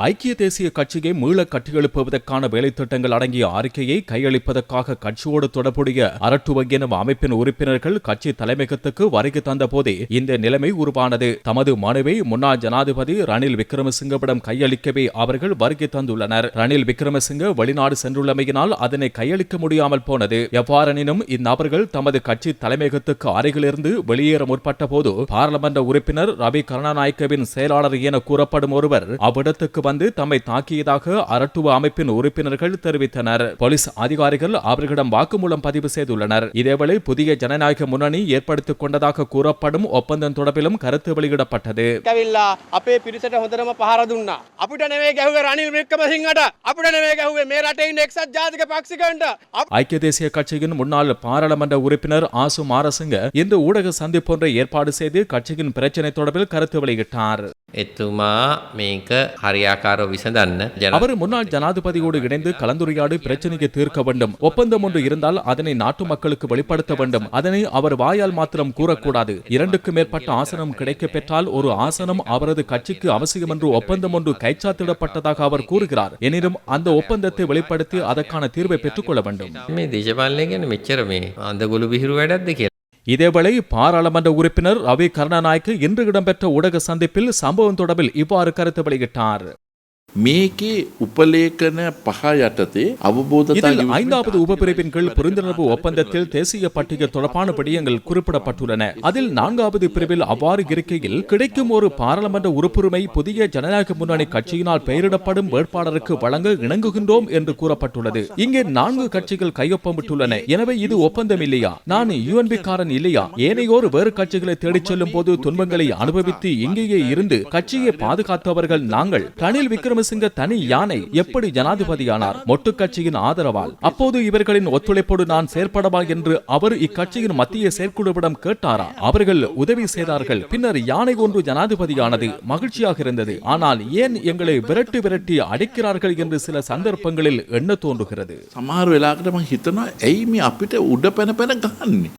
ஐக்கிய தேசிய கட்சியை மீள கட்டியெழுப்புவதற்கான வேலைத்திட்டங்கள் அடங்கிய அறிக்கையை கையளிப்பதற்காக கட்சியோடு தொடர்புடைய அரட்டு எனும் அமைப்பின் உறுப்பினர்கள் கட்சி தலைமையகத்துக்கு வருகை தந்தபோதே இந்த நிலைமை உருவானது. தமது மனுவை முன்னாள் ஜனாதிபதி ரணில் விக்ரமசிங்கவிடம் கையளிக்கவே அவர்கள் வருகை தந்துள்ளனர். ரணில் விக்ரமசிங்க வெளிநாடு சென்றுள்ளமையினால் அதனை கையளிக்க முடியாமல் போனது. எவ்வாறெனினும் இந்நபர்கள் தமது கட்சி தலைமையகத்துக்கு அருகிலிருந்து வெளியேற முற்பட்ட போது பாராளுமன்ற உறுப்பினர் ரவி கருணாநாயக்கவின் செயலாளர் என கூறப்படும் ஒருவர் அவ்விடத்துக்கு வந்து தம்மை தாக்கியதாக அரட்டுவ அமைப்பின் உறுப்பினர்கள் தெரிவித்தனர் போலீஸ் அதிகாரிகள் அவர்களிடம் வாக்குமூலம் பதிவு செய்துள்ளனர் இதேவேளை புதிய ஜனநாயக முன்னணி ஏற்படுத்திக் கொண்டதாக கூறப்படும் ஒப்பந்தம் தொடர்பிலும் கருத்து வெளியிடப்பட்டது ඇවිල්ලා අපේ පිරිසට හොඳටම පහර දුන්නා. අපිට නෙවේ ගැහුවේ රනිල් වික්‍රමසිංහට. අපිට නෙවේ ගැහුවේ මේ රටේ ඉන්න එක්සත් ජාතික පක්ෂිකයන්ට. අප- ஐக்கிய தேசிய கட்சியின் முன்னாள் பாராளுமன்ற உறுப்பினர் ஆசு மாரசிங்க இந்த ஊடக சந்திப்பொன்றை ஏற்பாடு செய்து கட்சியின் பிரச்சினை தொடர்பில் கருத்து வெளியிட்டார் එතුමා මේක හරියාකාරව විසඳන්න ජන அவர் முன்னாள் ஜனாதிபதியோடு இணைந்து கலந்துரையாடி பிரச்சனையை தீர்க்க வேண்டும் ஒப்பந்தம் ஒன்று இருந்தால் அதனை நாட்டு மக்களுக்கு வெளிப்படுத்த வேண்டும் அதனை அவர் வாயால் மாத்திரம் கூறக்கூடாது இரண்டுக்கு மேற்பட்ட ஆசனம் கிடைக்கப் பெற்றால் ஒரு ஆசனம் அவரது கட்சிக்கு அவசியம் என்று ஒப்பந்தம் ஒன்று கைச்சாத்திடப்பட்டதாக அவர் கூறுகிறார் எனினும் அந்த ஒப்பந்தத்தை வெளிப்படுத்தி அதற்கான தீர்வை பெற்றுக்கொள்ள வேண்டும் මේ දේශපාලනය ගැන මෙච්චර මේ අන්දගොළු විහිරු වැඩක්ද කියලා. இதேவேளை பாராளுமன்ற உறுப்பினர் ரவி கருணாநாயக்கு இன்று இடம்பெற்ற ஊடக சந்திப்பில் சம்பவம் தொடர்பில் இவ்வாறு கருத்து வெளியிட்டார். මේකේ උපලේඛන පහ යටතේ අවබෝධතා இதில் ஐந்தாவது உபபிரிவின் கீழ் புரிந்துணர்வு ஒப்பந்தத்தில் தேசிய பட்டியல் தொடர்பான விடயங்கள் குறிப்பிடப்பட்டுள்ளன அதில் நான்காவது பிரிவில் அவ்வாறு இருக்கையில் கிடைக்கும் ஒரு பாராளுமன்ற உறுப்புரிமை புதிய ஜனநாயக முன்னணி கட்சியினால் பெயரிடப்படும் வேட்பாளருக்கு வழங்க இணங்குகின்றோம் என்று கூறப்பட்டுள்ளது இங்கே நான்கு கட்சிகள் கையொப்பமிட்டுள்ளன எனவே இது ஒப்பந்தம் இல்லையா நான் யுஎன்பி காரன் இல்லையா ஏனையோர் வேறு கட்சிகளை தேடிச் செல்லும் போது துன்பங்களை அனுபவித்து இங்கேயே இருந்து கட்சியை பாதுகாத்தவர்கள் நாங்கள் ரணில் விக்ரமசிங்க தனி யானை எப்படி ஜனாதிபதியானார் மொட்டு கட்சியின் ஆதரவால் அப்போது இவர்களின் ஒத்துழைப்போடு நான் செயற்படவா என்று அவர் இக்கட்சியின் மத்திய செயற்குழுவிடம் கேட்டாரா அவர்கள் உதவி செய்தார்கள் பின்னர் யானை ஒன்று ஜனாதிபதியானது மகிழ்ச்சியாக இருந்தது ஆனால் ஏன் எங்களை விரட்டி விரட்டி அடிக்கிறார்கள் என்று சில சந்தர்ப்பங்களில் எண்ண தோன்றுகிறது සමහර වෙලාකට මං හිතනවා ඇයි මේ අපිට උඩ පැන පැන ගන්නේ